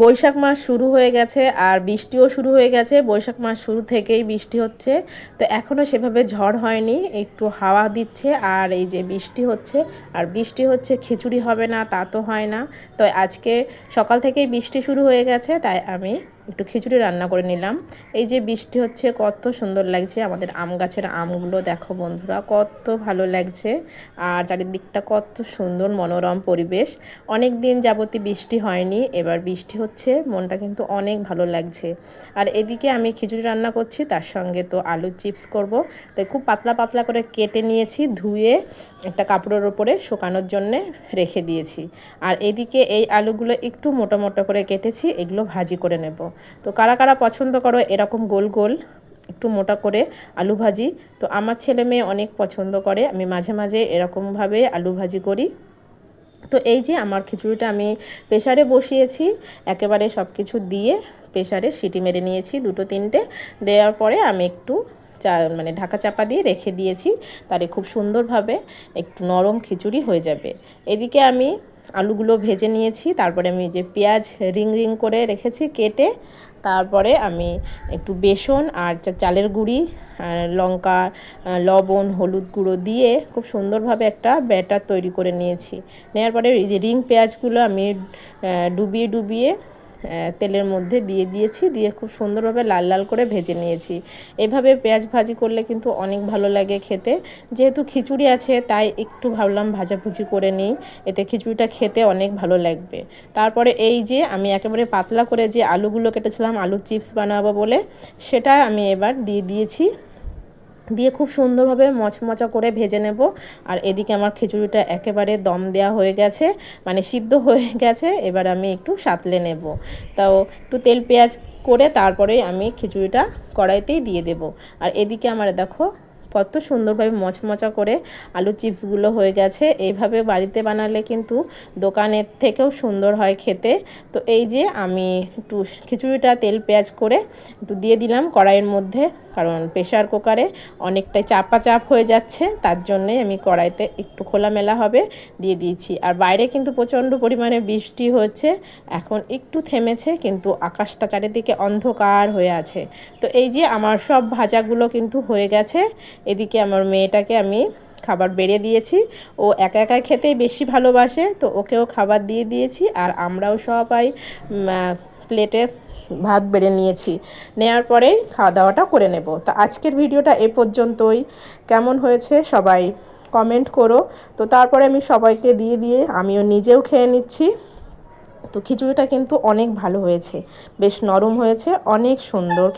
বৈশাখ মাস শুরু হয়ে গেছে আর বৃষ্টিও শুরু হয়ে গেছে। বৈশাখ মাস শুরু থেকেই বৃষ্টি হচ্ছে। তো এখনও সেভাবে ঝড় হয়নি, একটু হাওয়া দিচ্ছে আর এই যে বৃষ্টি হচ্ছে, আর বৃষ্টি হচ্ছে খিচুড়ি হবে না, তা তো হয় না। তো আজকে সকাল থেকেই বৃষ্টি শুরু হয়ে গেছে, তাই আমি একটু খিচুড়ি রান্না করে নিলাম। এই যে বৃষ্টি হচ্ছে, কত সুন্দর লাগছে আমাদের আম গাছের আমগুলো। দেখো বন্ধুরা, কত ভালো লাগছে। আর চারিদিকটা কত সুন্দর মনোরম পরিবেশ। অনেক দিন যাবতীয় বৃষ্টি হয়নি, এবার বৃষ্টি হচ্ছে, মনটা কিন্তু অনেক ভালো লাগছে। আর এদিকে আমি খিচুড়ি রান্না করছি, তার সঙ্গে তো আলুর চিপস করব। তাই খুব পাতলা পাতলা করে কেটে নিয়েছি, ধুয়ে একটা কাপড়ের ওপরে শুকানোর জন্যে রেখে দিয়েছি। আর এদিকে এই আলুগুলো একটু মোটা মোটা করে কেটেছি, এগুলো ভাজি করে নেব। তো কারা কারা পছন্দ করো, এরকম গোল গোল, একটু মোটা করে আলু ভাজি। তো আমার ছেলে মেয়ে অনেক পছন্দ করে, আমি মাঝে মাঝে এরকমভাবে আলু ভাজি করি। তো এই যে আমার খিচুড়িটা আমি প্রেশারে বসিয়েছি, একেবারে সব কিছু দিয়ে প্রেশারে সিটি মেরে নিয়েছি দুটো তিনটে। দেওয়ার পরে আমি একটু চা মানে ঢাকা চাপা দিয়ে রেখে দিয়েছি তারে খুব সুন্দরভাবে একটু নরম খিচুড়ি হয়ে যাবে। এদিকে আমি আলুগুলো ভেজে নিয়েছি, তারপরে আমি যে পেঁয়াজ রিং রিং করে রেখেছি কেটে, তারপরে আমি একটু বেসন আর চালের গুঁড়ি লঙ্কা লবণ, হলুদ গুঁড়ো দিয়ে খুব সুন্দরভাবে একটা ব্যাটার তৈরি করে নিয়েছি। নেওয়ার পরে এই যে রিং পেঁয়াজগুলো আমি ডুবিয়ে ডুবিয়ে তেলের মধ্যে দিয়ে দিয়েছি, দিয়ে খুব সুন্দরভাবে লাল লাল করে ভেজে নিয়েছি। এভাবে পেঁয়াজ ভাজি করলে কিন্তু অনেক ভালো লাগে খেতে। যেহেতু খিচুড়ি আছে, তাই একটু ভাবলাম ভাজাভুজি করে নিই। এতে খিচুড়িটা খেতে অনেক ভালো লাগবে। তারপরে এই যে আমি একেবারে পাতলা করে যে আলুগুলো কেটেছিলাম আলু চিপস বানাবো বলে, সেটা আমি এবার দিয়ে দিয়েছি। দিয়ে খুব সুন্দরভাবে মচমচা করে ভেজে নেব। আর এদিকে আমার খিচুড়িটা একেবারে দম দেওয়া হয়ে গেছে মানে সিদ্ধ হয়ে গেছে, এবার আমি একটু সাতলে নেব। তাও একটু তেল পেঁয়াজ করে তারপরে আমি খিচুড়িটা কড়াইতেই দিয়ে দেব। আর এদিকে আমার দেখো কত সুন্দরভাবে মচমচা করে আলু চিপসগুলো হয়ে গেছে। এইভাবে বাড়িতে বানালে কিন্তু দোকানের থেকেও সুন্দর হয় খেতে। তো এই যে আমি একটু খিচুড়িটা, তেল, পেঁয়াজ করে একটু দিয়ে দিলাম কড়াইয়ের মধ্যে, কারণ প্রেশার কুকারে অনেকটাই চাপা চাপ হয়ে যাচ্ছে, তার জন্যে আমি কড়াইতে একটু খোলামেলা হবে দিয়ে দিয়েছি। আর বাইরে কিন্তু প্রচণ্ড পরিমাণে বৃষ্টি হচ্ছে এখন একটু থেমেছে, কিন্তু আকাশটা চারিদিকে অন্ধকার হয়ে আছে। তো এই যে আমার সব ভাজাগুলো কিন্তু হয়ে গেছে এদিকে আমার মেয়েটাকে আমি খাবার বেড়ে দিয়েছি। ও একা একা খেতেই বেশি ভালোবাসে, তো ওকেও খাবার দিয়ে দিয়েছি আর আমরাও সবাই প্লেটে ভাত বেড়ে নিয়েছি। নেয়ার পরেই খাওয়া দাওয়াটা করে নেব। তো আজকের ভিডিওটা এ পর্যন্তই। কেমন হয়েছে সবাই কমেন্ট করো। তো তারপরে আমি সবাইকে দিয়ে দিয়ে আমিও নিজেও খেয়ে নিচ্ছি। তো খিচুড়িটা কিন্তু অনেক ভালো হয়েছে, বেশ নরম হয়েছে, অনেক সুন্দর